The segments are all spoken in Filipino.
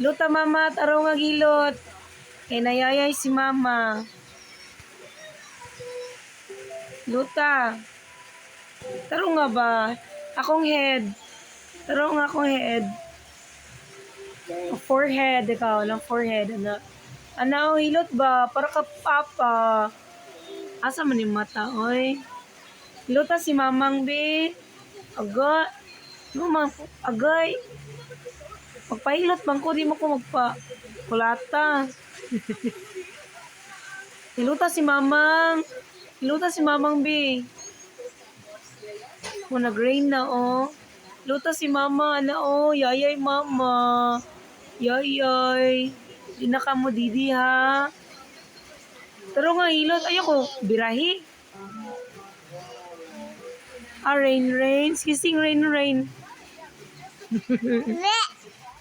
Luta mama, taro nga gilot. Kay nayayay si mama. Luta. Taro nga ba? Akong head. Taro nga akong head. Forehead, ikaw. Lang forehead. Ano? Ano, hilot ba? Para ka papa. Asa man yung mata, oy? Luta si mamang be. Aga. Mamang, agay. Magpahilot bang ko, di mo ko magpa kulata. Hiluta si mamang. Hiluta si mamang be. Mo nag-rain na oh. Luta si mama, ana oh, yayay mama. Yayay. Di na ka mo didi ha. Pero nga hilot, ayoko, birahi. Ah, rain, rain. Kissing rain, rain.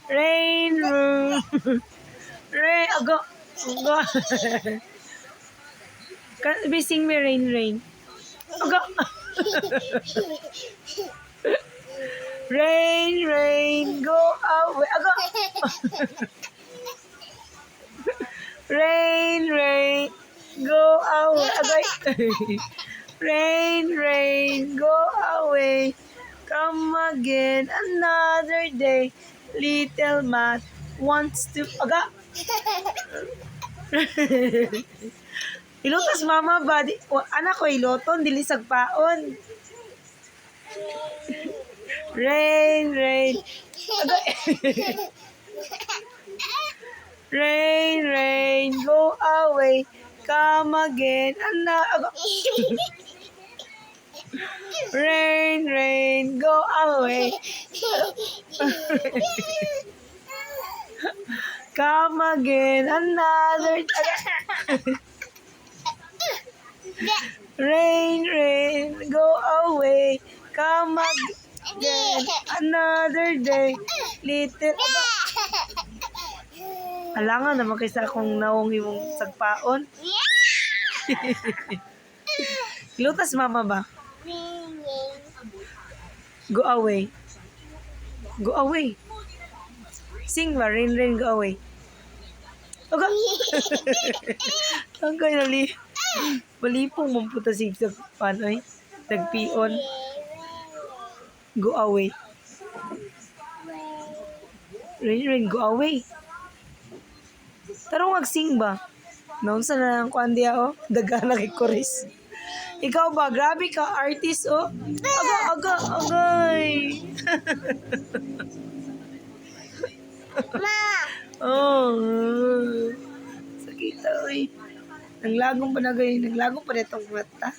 Oh, rain, rain. Oh, rain, ago. Ago. Ka- be sing me rain, rain. Ago. rain, rain, go away. Oh, ago. Rain, rain, go away. Agay. rain, rain, go away. Come again another day. Little Matt wants to... Aga. Ilutas mama ba? Di, o, anak ko iloton, dilisag paon. Rain, rain. Aga. Rain, rain, go away. Come again. Ana, aga. Rain, rain, go away. Come again. Another. Rain, rain, go away. Come again. Another day. Little. Aga. Alangan naman kaysa akong naong imong sagpaon. Lutas mama ba? Go away. Go away. Sing ba? Rain, rain, go away. Aga. Ang kaya nali. Balipong mamputa sig sa panoy. Tagpion. Go away. Rain, rain, go away. Tarong sing ba? Noon sa nang kuan diya oh, dagana kay Chorus. Ikaw ba, grabe ka, artist oh. Aga, aga, agay. Sakita, oy. Nanglagong pa na gay, nanglagong pa na mata.